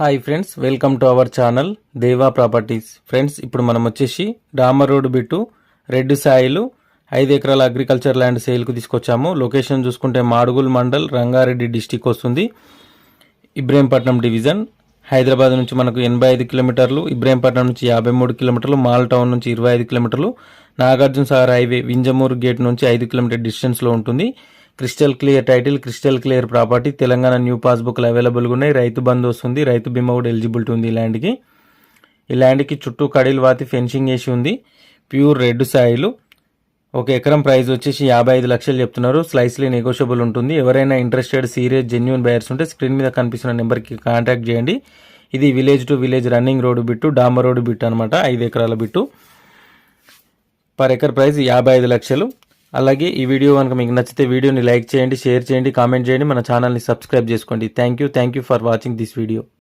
Hi friends welcome to our channel Deva properties. Friends ఇప్పుడు మనం వచ్చేసి డామర్ రోడ్ బిట్టు రెడ్ సాయిలు ఐదు ఎకరాల అగ్రికల్చర్ ల్యాండ్ సేల్కు తీసుకొచ్చాము. లొకేషన్ చూసుకుంటే మాడుగుల్ మండల్ రంగారెడ్డి డిస్టిక్ వస్తుంది. ఇబ్రహీంపట్నం డివిజన్. హైదరాబాద్ నుంచి మనకు ఎనభై ఐదు కిలోమీటర్లు ఇబ్రహీంపట్నం నుంచి యాభై మూడు కిలోమీటర్లు మాల్ టౌన్ నుంచి ఇరవై ఐదు కిలోమీటర్లు నాగార్జున సాగర్ హైవే వింజమూరు గేట్ నుంచి ఐదు కిలోమీటర్ డిస్టెన్స్లో ఉంటుంది. Crystal clear title crystal clear property. Telangana new పాస్బుక్లు అవైలబుల్గా ఉన్నాయి. రైతు బంధు వస్తుంది. రైతు బీమా కూడా ఎలిజిబిలిటీ ఉంది ఈ ల్యాండ్కి. ఈ ల్యాండ్కి చుట్టూ కడీలు వాతి ఫెన్సింగ్ వేసి ఉంది. ప్యూర్ రెడ్ సాయిలు ఒక ఎకరం ప్రైస్ వచ్చేసి యాభై ఐదు లక్షలు చెప్తున్నారు. స్లైస్లీ నెగోషియబుల్ ఉంటుంది. ఎవరైనా ఇంట్రెస్టెడ్ సీరియస్ జెన్యున్ బయర్స్ ఉంటే స్క్రీన్ మీద కనిపిస్తున్న నెంబర్కి కాంటాక్ట్ చేయండి. ఇది village to village running road bit డాంబర్ road bit అనమాట ఐదు ఎకరాల బిట్టు పర్ ఎకర్ ప్రైస్ యాభై ఐదు లక్షలు. అలాగే ఈ వీడియో కనుక మీకు నచ్చితే వీడియోని లైక్ చేయండి షేర్ చేయండి కామెంట్ చేయండి మన ఛానల్ని సబ్స్క్రైబ్ చేసుకోండి. Thank you thank you for watching this video